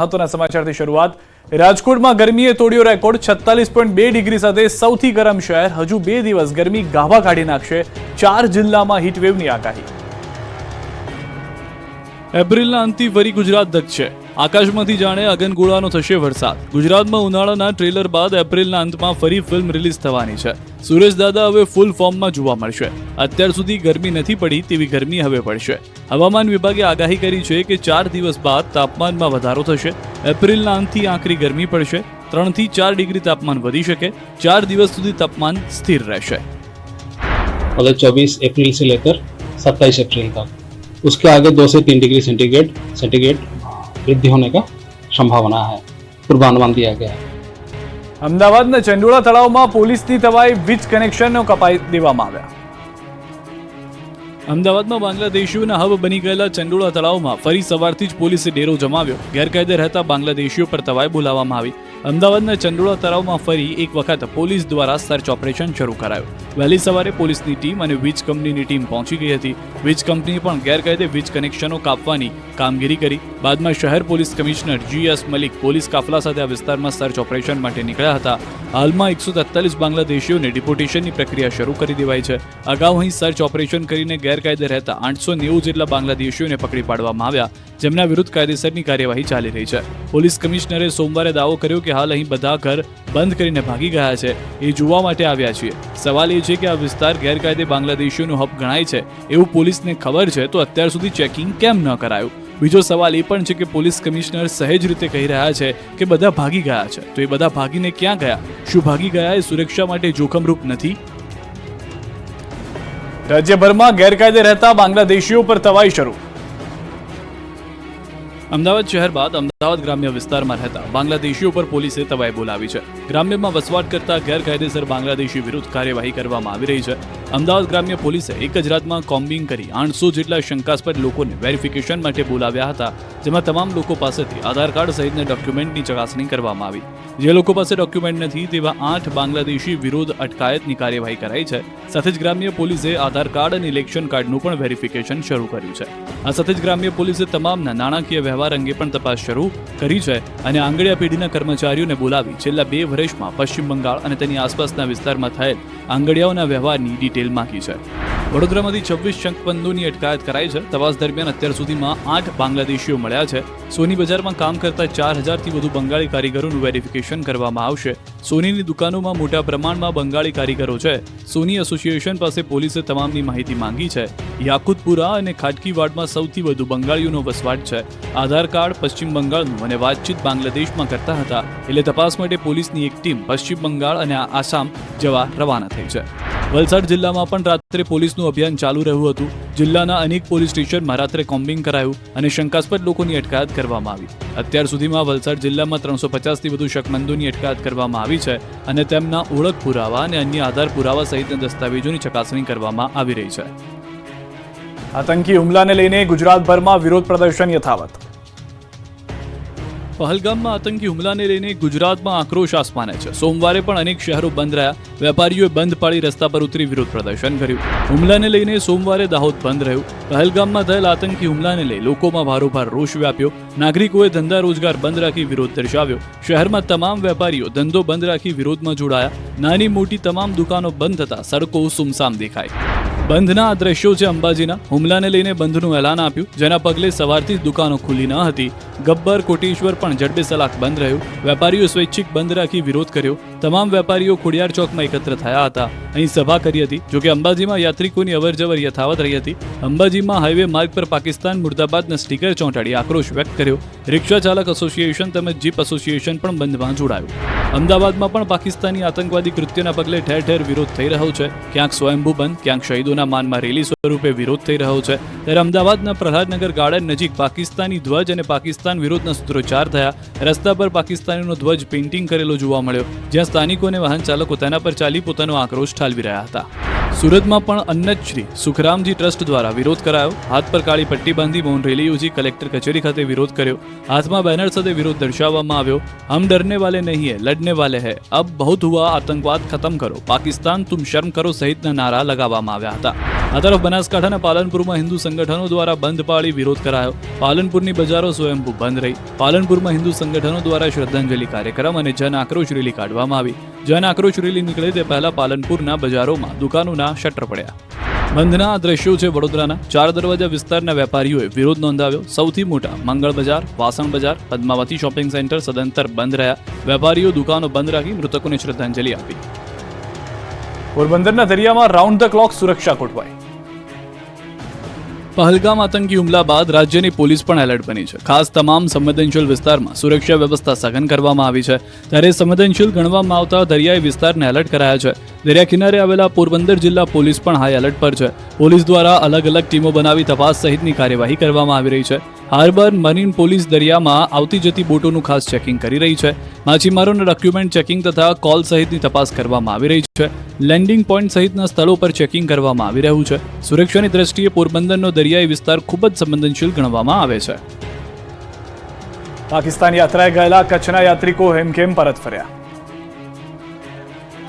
મહત્વના સમાચારથી શરૂઆત. રાજકોટમાં ગરમીએ તોડ્યો રેકોર્ડ. છત્તાલીસ પોઈન્ટ બે ડિગ્રી સાથે સૌથી ગરમ શહેર. હજુ બે દિવસ ગરમી ગાભા કાઢી નાખશે. ચાર જિલ્લામાં હીટવેવની આગાહી. એપ્રિલના અંતિમ વરી ગુજરાત ધકશે. આકાશમાંથી જાણે અગનગોળાનો થશે વરસાદ ગુજરાતમાં ઉનાળાના ટ્રેલર બાદ એપ્રિલના અંતમાં ફરી ફિલ્મ રિલીઝ થવાની છે સુરેશ દાદા હવે ફૂલ ફોર્મમાં જોવા મળશે અત્યાર સુધી ગરમી નથી પડી તેવી ગરમી હવે પડશે હવામાન વિભાગે આગાહી કરી છે કે ચાર દિવસ બાદ તાપમાનમાં વધારો થશે એપ્રિલના અંતથી આકરી ગરમી પડશે ત્રણથી ચાર ડિગ્રી તાપમાન વધી શકે ચાર દિવસ સુધી તાપમાન સ્થિર રહેશે मतलब 24 अप्रैल से लेकर 27 अप्रैल तक उसके आगे दो से तीन डिग्री सेंटीग्रेड सेंटीग्रेड वृद्धि होने का संभावना है पूर्वानुमान दिया गया है અમદાવાદના ચંડોળા તળાવમાં પોલીસની તવાઈ વીજ કનેક્શનો કપાઈ દેવામાં આવ્યા અમદાવાદમાં બાંગ્લાદેશીઓના હબ બની ગયેલા ચંડોળા તળાવમાં ફરી સવારથી જ પોલીસે ડેરો જમાવ્યો. ગેરકાયદે રહેતા બાંગ્લાદેશીઓ પર તવાઈ બોલાવવામાં આવી. અમદાવાદના ચંડોળા તળાવમાં ફરી એક વખત પોલીસ દ્વારા સર્ચ ઓપરેશન શરૂ કરાયું. વહેલી સવારે પોલીસની ટીમ અને વીજ કંપનીની ટીમ પહોંચી ગઈ હતી. વીજ કંપનીએ પણ ગેરકાયદે વીજ કનેક્શનો કાપવાની કામગીરી કરી. બાદમાં શહેર police commissioner G S Malik police કાફલા સાથે આ વિસ્તારમાં સર્ચ ઓપરેશન માટે નીકળ્યા હતા. હાલમાં એકસો તેતાલીસ બાંગ્લાદેશીઓને ડિપોટેશનની પ્રક્રિયા શરૂ કરી દેવાઈ છે. અગાઉ અહીં સર્ચ ઓપરેશન કરીને ગેરકાયદે રહેતા આઠસો નેવું જેટલા બાંગ્લાદેશીઓને પકડી પાડવામાં આવ્યા, જેમના વિરુદ્ધ કાયદેસરની કાર્યવાહી ચાલી રહી છે. પોલીસ કમિશનરે સોમવારે દાવો કર્યો કે હાલ અહીં બધા ઘર બંધ કરીને ભાગી ગયા છે. એ જોવા માટે આવ્યા છીએ. સવાલ એ છે કે આ વિસ્તાર ગેરકાયદે બાંગ્લાદેશીઓનો હબ ગણાય છે એવું પોલીસને ખબર છે તો અત્યાર સુધી ચેકિંગ કેમ ન કરાયું? બીજો સવાલ એ પણ છે કે પોલીસ કમિશનર સહેજ રીતે કહી રહ્યા છે કે બધા ભાગી ગયા છે. તો એ બધા ભાગીને ક્યાં ગયા? શું ભાગી ગયા એ સુરક્ષા માટે જોખમરૂપ નથી? રાજ્યભરમાં ગેરકાયદે રહેતા બાંગ્લાદેશીઓ પર તવાઈ શરૂ. અમદાવાદ શહેર બાદ અમદાવાદ ગ્રામ્ય વિસ્તારમાં રહેતા બાંગ્લાદેશીઓ પર પોલીસે તવાઈ બોલાવી છે. ગ્રામ્યમાં વસવાટ કરતા ગેરકાયદેસર બાંગ્લાદેશી વિરુદ્ધ કાર્યવાહી કરવામાં આવી રહી છે. અમદાવાદ ગ્રામ્ય પોલીસે એક જ રાતમાં કોમ્બિંગ કરી આઠસો જેટલા શંકાસ્પદ લોકોને વેરિફિકેશન માટે બોલાવ્યા હતા, જેમાં તમામ લોકો પાસેથી આધાર કાર્ડ સહિતના ડોક્યુમેન્ટની ચકાસણી કરવામાં આવી. જે લોકો પાસે ડોક્યુમેન્ટ નથી, તેવા આઠ બાંગ્લાદેશી વિરોધ અટકાયતની કાર્યવાહી કરાઈ છે. સાથે જ ગ્રામ્ય પોલીસે આધાર કાર્ડ અને ઇલેક્શન કાર્ડનું પણ વેરિફિકેશન શરૂ કર્યું છે. આ સાથે જ ગ્રામ્ય પોલીસે તમામના નાણાકીય વ્યવહાર અંગે પણ તપાસ શરૂ કરી છે અને આંગળીયા પેઢીના કર્મચારીઓને બોલાવી છેલ્લા બે વર્ષમાં પશ્ચિમ બંગાળ અને તેની આસપાસના વિસ્તારમાં થયેલ આંગળીયાઓના વ્યવહારની ડિટેલ માંગી છે. વડોદરામાંથી છવ્વીસ શંકબંધોની અટકાયત કરાઈ છે. તપાસ દરમિયાન અત્યાર સુધીમાં આઠ બાંગ્લાદેશીઓ મળ્યા છે. સોની બજારમાં કામ કરતા ચાર હજારથી વધુ બંગાળી કારીગરોનું વેરિફિકેશન કરવામાં આવશે. સોનીની દુકાનોમાં મોટા પ્રમાણમાં બંગાળી કારીગરો છે. સોની એસોસિએશન પાસે પોલીસે તમામની માહિતી માંગી છે. યાકુતપુરા અને ખાટકીવાડમાં સૌથી વધુ બંગાળીઓનો વસવાટ છે. આધાર કાર્ડ પશ્ચિમ બંગાળનું અને વાતચીત બાંગ્લાદેશમાં કરતા હતા. એટલે તપાસ માટે પોલીસની એક ટીમ પશ્ચિમ બંગાળ અને આસામ જવા રવાના થઈ છે. વલસાડ જિલ્લામાં પણ રાત્રે પોલીસનું અભિયાન ચાલુ રહ્યું હતું. જિલ્લાના અનેક પોલીસ સ્ટેશનમાં રાત્રે કોમ્બિંગ કરાયું અને શંકાસ્પદ લોકોની અટકાયત કરવામાં આવી. અત્યાર સુધીમાં વલસાડ જિલ્લામાં ત્રણસો પચાસથી વધુ શકમંદોની અટકાયત કરવામાં આવી છે અને તેમના ઓળખ પુરાવા અને અન્ય આધાર પુરાવા સહિતના દસ્તાવેજોની ચકાસણી કરવામાં આવી રહી છે. આતંકી હુમલાને લઈને ગુજરાતભરમાં વિરોધ પ્રદર્શન યથાવત. પહલગામમાં આતંકી હુમલાને લઈને ગુજરાતમાં આક્રોશ આસમાને છે. સોમવારે પણ અનેક શહેરો બંધ રહ્યા. વેપારીઓએ બંધ પાડી રસ્તા પર ઉતરી વિરોધ પ્રદર્શન કર્યું. હુમલાને લઈને સોમવારે દાહોદ બંધ રહ્યું. પહલગામમાં થયેલ આતંકી હુમલાને લઈ લોકોમાં ભારોભાર રોષ વ્યાપ્યો. નાગરિકોએ ધંધા રોજગાર બંધ રાખી વિરોધ દર્શાવ્યો. શહેરમાં તમામ વેપારીઓ ધંધો બંધ રાખી વિરોધમાં જોડાયા. નાની મોટી તમામ દુકાનો બંધ થતા સડકો સુમસામ દેખાય. બંધના આ દ્રશ્યો છે અંબાજીના. હુમલાને લઈને બંધનું એલાન આપ્યું, જેના પગલે સવારથી જ દુકાનો ખુલ્લી ન હતી. ગબ્બર કોટેશ્વર પણ જડબે સલાક બંધ રહ્યું. વેપારીઓ સ્વૈચ્છિક બંધ રાખી વિરોધ કર્યો. તમામ વેપારીઓ ખોડિયાર ચોકમાં એકત્ર થયા હતા. અહીં સભા કરી હતી જોકે અંબાજીમાં યાત્રિકોની અવરજવર યથાવત રહી હતી. અંબાજીમાં હાઈવે માર્ગ પર પાકિસ્તાન મુર્દાબાદના સ્ટીકર ચોંટાડી આક્રોશ વ્યક્ત કર્યો. રિક્ષા ચાલક એસોસિએશન તેમજ જીપ એસોસિએશન પણ બંધમાં જોડાયું. અમદાવાદમાં પણ પાકિસ્તાની આતંકવાદી કૃત્યના પગલે ઠેર ઠેર વિરોધ થઈ રહ્યો છે. ક્યાંક સ્વયંભૂ બંધ, ક્યાંક શહીદોના માનમાં રેલી સ્વરૂપે વિરોધ થઈ રહ્યો છે. ત્યારે અમદાવાદના પ્રહલાદનગર ગાર્ડન નજીક પાકિસ્તાની ધ્વજ અને પાકિસ્તાન વિરોધના સૂત્રોચ્ચાર થયા. રસ્તા પર પાકિસ્તાનીનો ધ્વજ પેઇન્ટિંગ કરેલો જોવા મળ્યો. જ્યાં સ્થાનિકો અને વાહન ચાલકો તેના પર ચાલી પોતાનો આક્રોશ ઠાલવી રહ્યા હતા. સુરતમાં પણ અન્નતશ્રી સુખરામજી ટ્રસ્ટ દ્વારા વિરોધ કરાયો. હાથ પર કાળી પટ્ટી બાંધી મૌન રેલી યોજી કલેક્ટર કચેરી ખાતે વિરોધ કર્યો. હાથમાં બેનર સાથે વિરોધ દર્શાવવામાં આવ્યો. હમ ડરને વાલે નહીં હે, લડને વાલે હે. અબ બહુત હુઆ, આતંકવાદ ખતમ કરો. પાકિસ્તાન તુમ શર્મ કરો સહિતના નારા લગાવવામાં આવ્યા હતા. આ તરફ બનાસકાંઠાના પાલનપુરમાં હિન્દુ સંગઠનો દ્વારા બંધ પાળી વિરોધ કરાયો. પાલનપુરની બજારો સ્વયંભૂ બંધ રહી. પાલનપુરમાં હિન્દુ સંગઠનો દ્વારા શ્રદ્ધાંજલિ કાર્યક્રમ અને જન આક્રોશ રેલી કાઢવામાં આવી. જન આક્રોશ રેલી નીકળે તે પહેલા પાલનપુરના બજારોમાં દુકાનોના શટર પડ્યા. બંધના આ દ્રશ્યો છે વડોદરાના. ચાર દરવાજા વિસ્તારના વેપારીઓએ વિરોધ નોંધાવ્યો. સૌથી મોટા મંગળ બજાર, વાસણ બજાર, પદ્માવતી શોપિંગ સેન્ટર સદંતર બંધ રહ્યા. વેપારીઓ દુકાનો બંધ રાખી મૃતકોને શ્રદ્ધાંજલિ આપી. પોરબંદરના દરિયામાં રાઉન્ડ ધ ક્લોક સુરક્ષા ગોઠવાઈ. પહલગામ આતંકી હુમલા બાદ રાજ્યની પોલીસ પણ એલર્ટ બની છે. ખાસ તમામ સંવેદનશીલ વિસ્તારમાં સુરક્ષા વ્યવસ્થા સઘન કરવામાં આવી છે. ત્યારે સંવેદનશીલ ગણવામાં આવતા દરિયાઈ વિસ્તારને એલર્ટ કરાયા છે. દરિયા કિનારે આવેલા પોરબંદર જિલ્લા પોલીસ પણ હાઈ એલર્ટ પર છે. પોલીસ દ્વારા અલગ અલગ ટીમો બનાવી તપાસ સહિતની કાર્યવાહી કરવામાં આવી રહી છે. હાર્બર મરીન પોલીસ દરિયામાં આવતી જતી બોટોનું ખાસ ચેકિંગ કરી રહી છે. માછીમારોના ડોક્યુમેન્ટ ચેકિંગ તથા કોલ સહિતની તપાસ કરવામાં આવી રહી છે. લેન્ડિંગ પોઈન્ટ સહિતના સ્થળો પર ચેકિંગ કરવામાં આવી રહ્યું છે. સુરક્ષાની દ્રષ્ટિએ પોરબંદરનો દરિયાઈ વિસ્તાર ખૂબ જ સંવેદનશીલ ગણવામાં આવે છે. પાકિસ્તાન યાત્રાએ ગયેલા કચ્છના યાત્રિકો હેમખેમ પરત ફર્યા.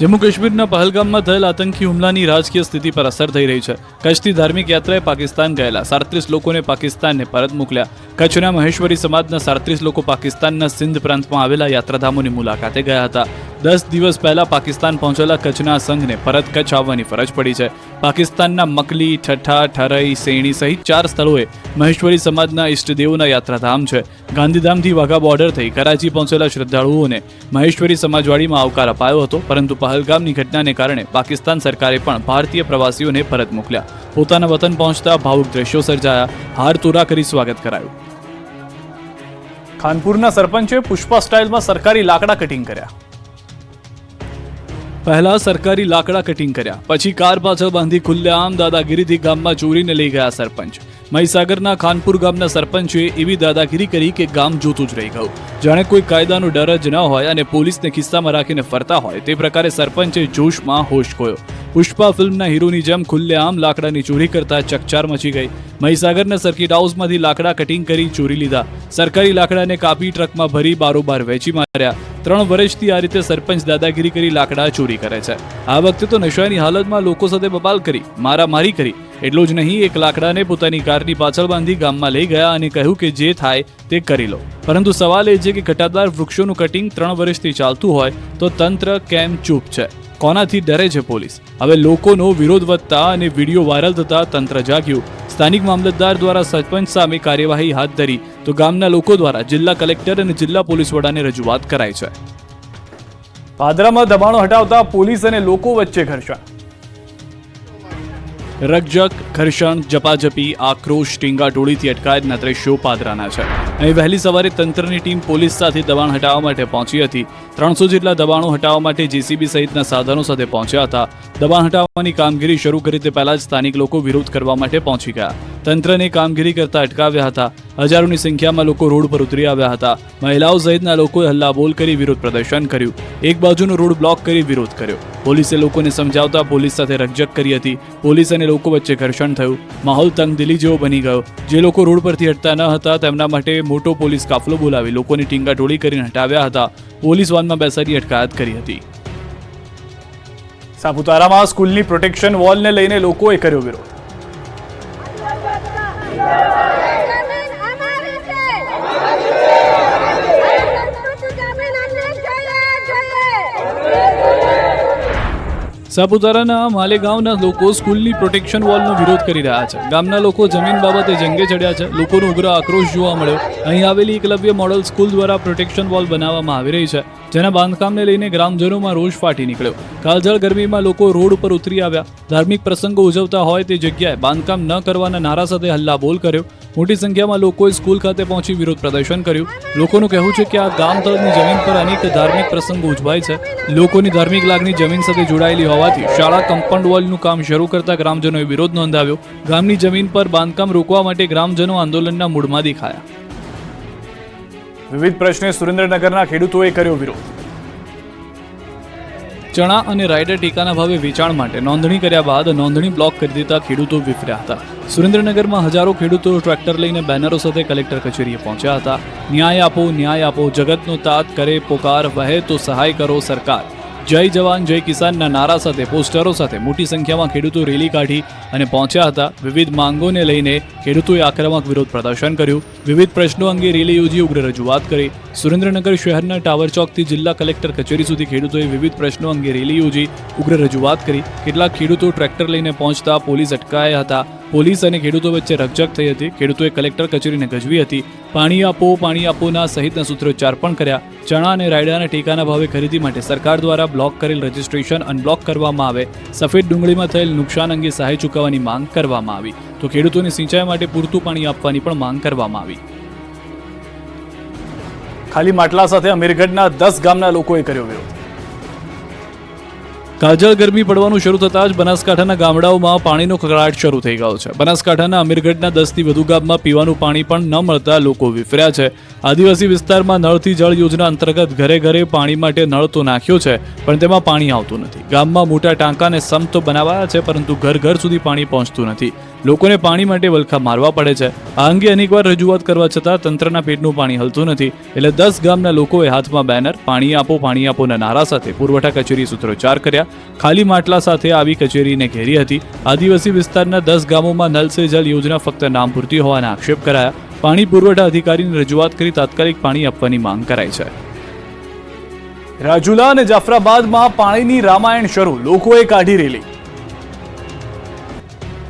જમ્મુ કાશ્મીરના પહલગામમાં થયેલ આતંકી હુમલાની રાજકીય સ્થિતિ પર અસર થઈ રહી છે. કચ્છથી ધાર્મિક યાત્રાએ પાકિસ્તાન ગયેલા સાડત્રીસ લોકોને પાકિસ્તાનને પરત મોકલ્યા. કચ્છના મહેશ્વરી સમાજના સાડત્રીસ લોકો પાકિસ્તાનના સિંધ પ્રાંતમાં આવેલા યાત્રાધામોની મુલાકાતે ગયા હતા. દસ દિવસ પહેલા પાકિસ્તાન પહોંચેલા કચ્છના સંઘને પરત કચ્છ આવવાની ફરજ પડી છે. પાકિસ્તાનના મકલી, ઠઠ્ઠા, ઠરઈ, સેણી સહિત ચાર સ્થળોએ મહેશ્વરી સમાજના ઈષ્ટદેવોના યાત્રાધામ છે. ગાંધીધામથી વાઘા બોર્ડર થઈ કરાચી પહોંચેલા શ્રદ્ધાળુઓને મહેશ્વરી સમાજવાડીમાં આવકાર અપાયો હતો પરંતુ પહલગામની ઘટનાને કારણે પાકિસ્તાન સરકારે પણ ભારતીય પ્રવાસીઓને પરત મોકલ્યા. પોતાના વતન પહોંચતા ભાવુક દ્રશ્યો સર્જાયા. હાર તોરા કરી સ્વાગત કરાયું. ખાનપુરના સરપંચે પુષ્પા સ્ટાઇલમાં સરકારી લાકડા કટિંગ કર્યા. પહેલા સરકારી લાકડા કટિંગ કર્યા પછી કાર પાછળ બાંધી ખુલ્લેઆમ દાદાગીરીથી ગામમાં ચોરીને લઈ ગયા સરપંચ. મહીસાગરના ખાનપુર ગામના સરપંચે એવી દાદાગીરી કરી કે ગામ જોતું જ રહી ગયું. જાણે કોઈ કાયદાનો ડર જ ન હોય અને પોલીસને ખિસ્સામાં રાખીને ફરતા હોય, તે પ્રકારે સરપંચે જોશમાં હોશ ખોયો પુષ્પા ફિલ્મના હીરોની જેમ ખુલ્લેઆમ લાકડાની ચોરી કરતા ચકચાર મચી ગઈ. મહીસાગરના સર્કિટ હાઉસમાંથી લાકડા કટિંગ કરી ચોરી લીધા. સરકારી લાકડાને કાપી ટ્રકમાં ભરી બારોબાર વેચી માર્યા. ત્રણ વર્ષથી આ રીતે સરપંચ દાદાગીરી કરી લાકડા ચોરી કરે છે. આ વખતે તો નશાની હાલતમાં લોકો સાથે બબાલ કરી, મારામારી કરી એટલું જ નહીં, એક લાકડાને પોતાની કારની પાછળ બાંધી ગામમાં લઈ ગયા અને કહ્યું કે જે થાય તે કરી લો. પરંતુ સવાલ એ છે કે ઘટાદાર વૃક્ષોનું કટિંગ ત્રણ વર્ષથી ચાલતું હોય તો તંત્ર કેમ ચૂપ છે? કોનાથી ડરે છે પોલીસ? હવે લોકોનો વિરોધ વધતા અને વીડિયો વાયરલ થતા તંત્ર જાગ્યું. સ્થાનિક મામલતદાર દ્વારા સરપંચ સામે કાર્યવાહી હાથ ધરી તો ગામના લોકો દ્વારા જિલ્લા કલેક્ટર અને જિલ્લા પોલીસ વડાને રજૂઆત કરાઈ છે. પાદરામાં દબાણો હટાવતા પોલીસ અને લોકો વચ્ચે ઘર્ષણ. રકજક ઘર્ષણ ઝપાઝપી આક્રોશ ટીંગાટોળીથી અટકાયતના દ્રશ્યો પાદરાના છે. અહીં વહેલી સવારે તંત્રની ટીમ પોલીસ સાથે દબાણ હટાવવા માટે પહોંચી હતી. ત્રણસો જેટલા દબાણો હટાવવા માટે જેસીબી સહિતના સાધનો સાથે પહોંચ્યા હતા. દબાણ હટાવવાની કામગીરી શરૂ કરી તે પહેલા જ સ્થાનિક લોકો વિરોધ કરવા માટે પહોંચી ગયા. તંત્રને કામગીરી કરતા અટકાવ્યા હતા. હજારોની સંખ્યામાં લોકો રોડ પર ઉતરી આવ્યા હતા. મહિલાઓ સહિતના લોકોએ હલ્લાબોલ કરી વિરોધ પ્રદર્શન કર્યું. એક બાજુનો રોડ બ્લોક કરી વિરોધ કર્યો. પોલીસે લોકોને સમજાવતા પોલીસ સાથે રકજક કરી હતી. પોલીસ અને લોકો વચ્ચે ઘર્ષણ થયું. માહોલ તંગદિલી જેવો બની ગયો. જે લોકો રોડ પરથી હટતા ન હતા, તેમના માટે મોટો પોલીસ કાફલો બોલાવી લોકોની ટીંગાટોળી કરીને હટાવ્યા હતા. પોલીસ વાનમાં બેસાડી અટકાયત કરી હતી. સાપુતારામાં સ્કૂલની પ્રોટેક્શન વોલને લઈને લોકોએ કર્યો વિરોધ. સાપુતારાના માલેગાંવના લોકો સ્કૂલની પ્રોટેક્શન વોલનો વિરોધ કરી રહ્યા છે. ગામના લોકો જમીન બાબતે જંગે ચડ્યા છે. લોકોનો ઉગ્ર આક્રોશ જોવા મળ્યો. અહીં આવેલી એકલવ્ય મોડલ સ્કૂલ દ્વારા પ્રોટેક્શન વોલ બનાવવામાં આવી રહી છે, જેના બાંધકામને લઈને ગ્રામજનોમાં રોષ ફાટી નીકળ્યો. કાળઝાળ ગરમીમાં લોકો રોડ ઉપર ઉતરી આવ્યા. ધાર્મિક પ્રસંગો ઉજવતા હોય તે જગ્યાએ બાંધકામ ન કરવાના નારા સાથે હલ્લાબોલ કર્યો. મોટી સંખ્યામાં લોકોએ સ્કૂલ ખાતે પહોંચી વિરોધ પ્રદર્શન કર્યું. લોકોનું કહેવું છે કે આ ગામ તળની જમીન પર અનેક ધાર્મિક પ્રસંગો ઉજવાય છે. લોકોની ધાર્મિક લાગણી જમીન સાથે જોડાયેલી હોવાથી શાળા કમ્પાઉન્ડ વોલનું કામ શરૂ કરતા ગ્રામજનોએ વિરોધ નોંધાવ્યો. ગામની જમીન પર બાંધકામ રોકવા માટે ગ્રામજનો આંદોલનના મૂળમાં દેખાયા. વિવિધ પ્રશ્ને સુરેન્દ્રનગરના ખેડૂતોએ કર્યો વિરોધ. ચણા અને રાયડર ટેકાના ભાવે વેચાણ માટે નોંધણી કર્યા બાદ નોંધણી બ્લોક કરી દેતા ખેડૂતો વિફર્યા હતા. સુરેન્દ્રનગરમાં હજારો ખેડૂતો ટ્રેક્ટર લઈને બેનરો સાથે કલેક્ટર કચેરીએ પહોંચ્યા હતા. ન્યાય આપો ન્યાય આપો, જગતનો તાત કરે, પોકાર, વહે તો સહાય કરો સરકાર. જય જવાન, જય કિસાનના નારા સાથે, પોસ્ટરો સાથે મોટી સંખ્યામાં ખેડૂતો રેલી કાઢી અને પહોંચ્યા હતા. વિવિધ માંગોને લઈને ખેડૂતોએ આક્રમક વિરોધ પ્રદર્શન કર્યું. વિવિધ પ્રશ્નો અંગે રેલી યોજી ઉગ્ર રજૂઆત કરી. સુરેન્દ્રનગર શહેરના ટાવર ચોકથી જિલ્લા કલેક્ટર કચેરી સુધી ખેડૂતોએ વિવિધ પ્રશ્નો અંગે રેલી યોજી ઉગ્ર રજૂઆત કરી. કેટલાક ખેડૂતો ટ્રેક્ટર લઈને પહોંચતા પોલીસ અટકાયા હતા. પોલીસ અને ખેડૂતો વચ્ચે રકઝક થઈ હતી. ખેડૂતોએ કલેક્ટર કચેરીને ગજવી હતી. પાણી આપો, પાણી આપોના સહિતના સૂત્રોચ્ચાર પણ કર્યા. ચણા અને રાયડાના ટેકાના ભાવે ખરીદી માટે સરકાર દ્વારા બ્લોક કરેલ રજીસ્ટ્રેશન અનબ્લોક કરવામાં આવે. સફેદ ડુંગળીમાં થયેલ નુકસાન અંગે સહાય ચૂકવવાની માંગ કરવામાં આવી. તો ખેડૂતોને સિંચાઈ માટે પૂરતું પાણી આપવાની પણ માંગ કરવામાં આવી. ખાલી માટલા સાથે અમીરગઢના દસ ગામના લોકોએ કર્યો વિરોધ. કાજળ ગરમી પડવાનું શરૂ થતાં જ બનાસકાંઠાના ગામડાઓમાં પાણીનો કકળાટ શરૂ થઈ ગયો છે. બનાસકાંઠાના અમીરગઢના દસથી વધુ ગામમાં પીવાનું પાણી પણ ન મળતા લોકો વિફર્યા છે. આદિવાસી વિસ્તારમાં નળથી જળ યોજના અંતર્ગત ઘરે ઘરે પાણી માટે નળ તો નાખ્યો છે, પણ તેમાં પાણી આવતું નથી. ગામમાં મોટા ટાંકાને સમ તો બનાવાયા છે, પરંતુ ઘર ઘર સુધી પાણી પહોંચતું નથી. લોકોને પાણી માટે વલખા મારવા પડે છે. આ અંગે અનેકવાર રજૂઆત કરવા છતાં તંત્રના પેટનું પાણી હલતું નથી. એટલે દસ ગામના લોકોએ હાથમાં બેનર, પાણી આપો, પાણી આપોના નારા સાથે પુરવઠા કચેરી સૂત્રોચ્ચાર કર્યા. ખાલી માટલા સાથે આવી કચેરીને ઘેરી હતી. આદિવાસી વિસ્તારના દસ ગામોમાં નલ સે જલ યોજના ફક્ત નામ પૂરતી હોવાના આક્ષેપ કરાયા. પાણી પુરવઠા અધિકારીને રજૂઆત કરી તાત્કાલિક પાણી આપવાની માંગ કરાઈ છે. રાજુલા અને જાફરાબાદમાં પાણીની રામાયણ શરૂ. લોકોએ કાઢી રેલી.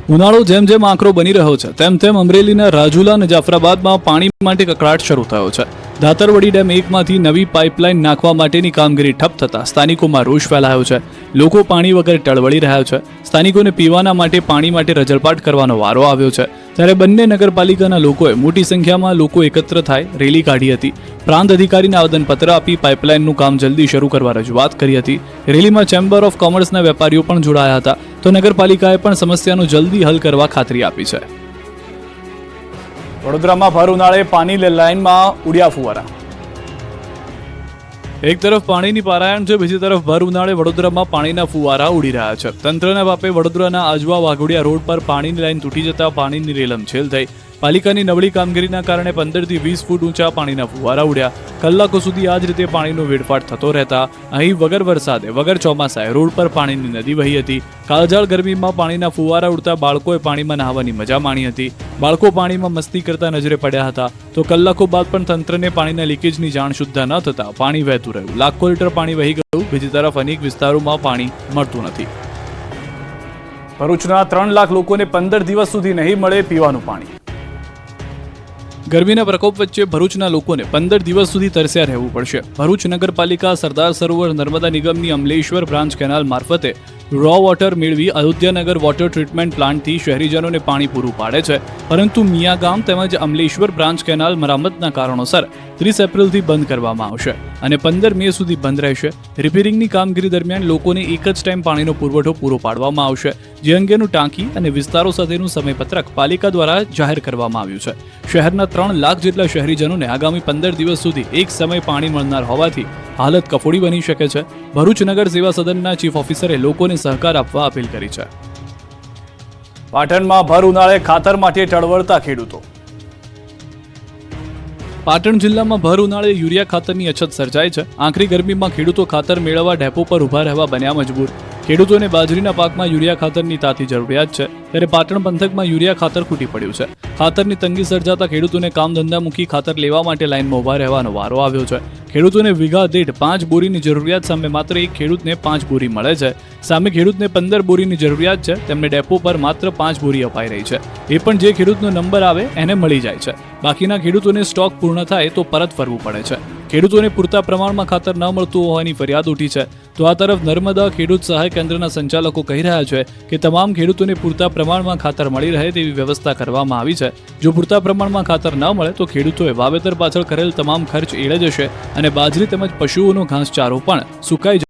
ઉનાળો જેમ જેમ આંકરો બની રહ્યો છે, તેમ તેમ અમરેલીના રાજુલા અને જાફરાબાદમાં પાણી માટે કકળાટ શરૂ થયો છે. ધાતરવડી ડેમ એકમાંથી નવી પાઇપલાઇન નાખવા માટેની કામગીરી ઠપ થતાં સ્થાનિકોમાં રોષ ફેલાયો છે. લોકો પાણી વગર ટળવળી રહ્યા છે. સ્થાનિકોને પીવાના માટે પાણી માટે રજળપાટ કરવાનો વારો આવ્યો છે. ત્યારે બંને નગરપાલિકાના લોકોએ મોટી સંખ્યામાં લોકો એકત્ર થાય રેલી કાઢી હતી. પ્રાંત અધિકારીને આવેદનપત્ર આપી પાઇપલાઇનનું કામ જલ્દી શરૂ કરવા રજૂઆત કરી હતી. રેલીમાં ચેમ્બર ઓફ કોમર્સના વેપારીઓ પણ જોડાયા હતા. તો નગરપાલિકાએ પણ સમસ્યાનું જલ્દી હલ કરવા ખાતરી આપી છે. વડોદરામાં ભર ઉનાળે પાણી લાઇનમાં ઉડ્યા ફુવારા. એક તરફ પાણીની પારાયણ છે, બીજી તરફ ભર ઉનાળે વડોદરામાં પાણીના ફુવારા ઉડી રહ્યા છે. તંત્રના બાપે વડોદરાના આજવા વાઘોડિયા રોડ પર પાણીની લાઈન તૂટી જતા પાણીની રેલમછેલ થઈ. પાલિકાની નબળી કામગીરીના કારણે પંદરથી વીસ ફૂટ ઊંચા પાણીના ફુવારા ઉડ્યા. કલાકો સુધી આ જ રીતે પાણીનો વેડફાટ થતો રહેતા અહીં વગર વરસાદે, વગર ચોમાસાએ રોડ પર પાણીની નદી વહી હતી. કાળઝાળ ગરમીમાં પાણીના ફુવારા ઉડતા બાળકોએ પાણીમાં નહાવાની મજા માણી હતી. બાળકો પાણીમાં મસ્તી કરતા નજરે પડ્યા હતા. તો કલાકો બાદ પણ તંત્રને પાણીના લીકેજની જાણ સુદ્ધા ન થતા પાણી વહેતું રહ્યું. લાખો લીટર પાણી વહી ગયું. બીજી તરફ અનેક વિસ્તારોમાં પાણી મળતું નથી. ભરૂચના ત્રણ લાખ લોકોને પંદર દિવસ સુધી નહીં મળે પીવાનું પાણી. ગરમીના પ્રકોપ વચ્ચે ભરૂચના લોકોને પંદર દિવસ સુધી તરસ્યા રહેવું પડશે. ભરૂચ નગરપાલિકા સરદાર સરોવર નર્મદા નિગમની અમલેશ્વર બ્રાન્ચ કેનાલ મારફતે રો વોટર મેળવી અયોધ્યાનગર વોટર ટ્રીટમેન્ટ પ્લાન્ટથી શહેરીજનોને પાણી પૂરું પાડે છે. પરંતુ મિયા ગામ તેમજ અમલેશ્વર બ્રાન્ચ કેનાલ મરામતના કારણોસર ત્રીસ એપ્રિલથી બંધ કરવામાં આવશે અને પંદર મે સુધી બંધ રહેશે. રિપેરિંગની કામગીરી દરમિયાન લોકોને એક જ ટાઈમ પાણીનો પુરવઠો પૂરો પાડવામાં આવશે. જે અંગેનું ટાંકી અને વિસ્તારો સાથેનું સમયપત્રક પાલિકા દ્વારા જાહેર કરવામાં આવ્યું છે. શહેરના ત્રણ લાખ જેટલા શહેરીજનોને આગામી પંદર દિવસ સુધી એક સમય પાણી મળનાર હોવાથી હાલત કફોડી બની શકે છે. ભરૂચ નગર સેવા સદનના ચીફ ઓફિસરે લોકોને સહકાર આપવા અપીલ કરી છે. પાટણમાં ભર ઉનાળે ખાતર માટે ટળવળતા ખેડૂતો. પાટણ જિલ્લામાં ભર ઉનાળે યુરિયા ખાતરની અછત સર્જાય છે. આખરી ગરમીમાં ખેડૂતો ખાતર મેળવવા ડેપો પર ઊભા રહેવા બન્યા મજબૂર. ખેડૂતોને બાજરીના પાકમાં યુરિયા ખાતરની તાતી જરૂરિયાત છે. ત્યારે પાટણ પંથકમાં યુરિયા ખાતર ખૂટી પડ્યું છે. ખાતરની તંગી સર્જાતા ખેડૂતોને કામ ધંધા મૂકી ખાતર લેવા માટે લાઇનમાં ઊભા રહેવાનો વારો આવ્યો છે. ખેડૂતોને વીઘા દીઠ પાંચ બોરીની જરૂરિયાત સામે માત્ર એક ખેડૂતને પાંચ બોરી મળે છે. સામે ખેડૂતને પંદર બોરીની જરૂરિયાત છે. તેમને ડેપો પર માત્ર પાંચ બોરી અપાઈ રહી છે. એ પણ જે ખેડૂતનો નંબર આવે, એને મળી જાય છે. બાકીના ખેડૂતોને સ્ટોક પૂર્ણ થાય તો પરત ફરવું પડે છે. ખેડૂતોને પૂરતા પ્રમાણમાં ખાતર ન મળતું હોવાની ફરિયાદ ઉઠી છે. તો આ તરફ નર્મદા ખેડૂત સહાય કેન્દ્રના સંચાલકો કહી રહ્યા છે કે તમામ ખેડૂતોને પૂરતા પ્રમાણમાં ખાતર મળી રહે તેવી વ્યવસ્થા કરવામાં આવી છે. જો પૂરતા પ્રમાણમાં ખાતર ન મળે તો ખેડૂતોએ વાવેતર પાછળ કરેલ તમામ ખર્ચ એળે જશે અને બાજરી તેમજ પશુઓનો ઘાસચારો પણ સુકાઈ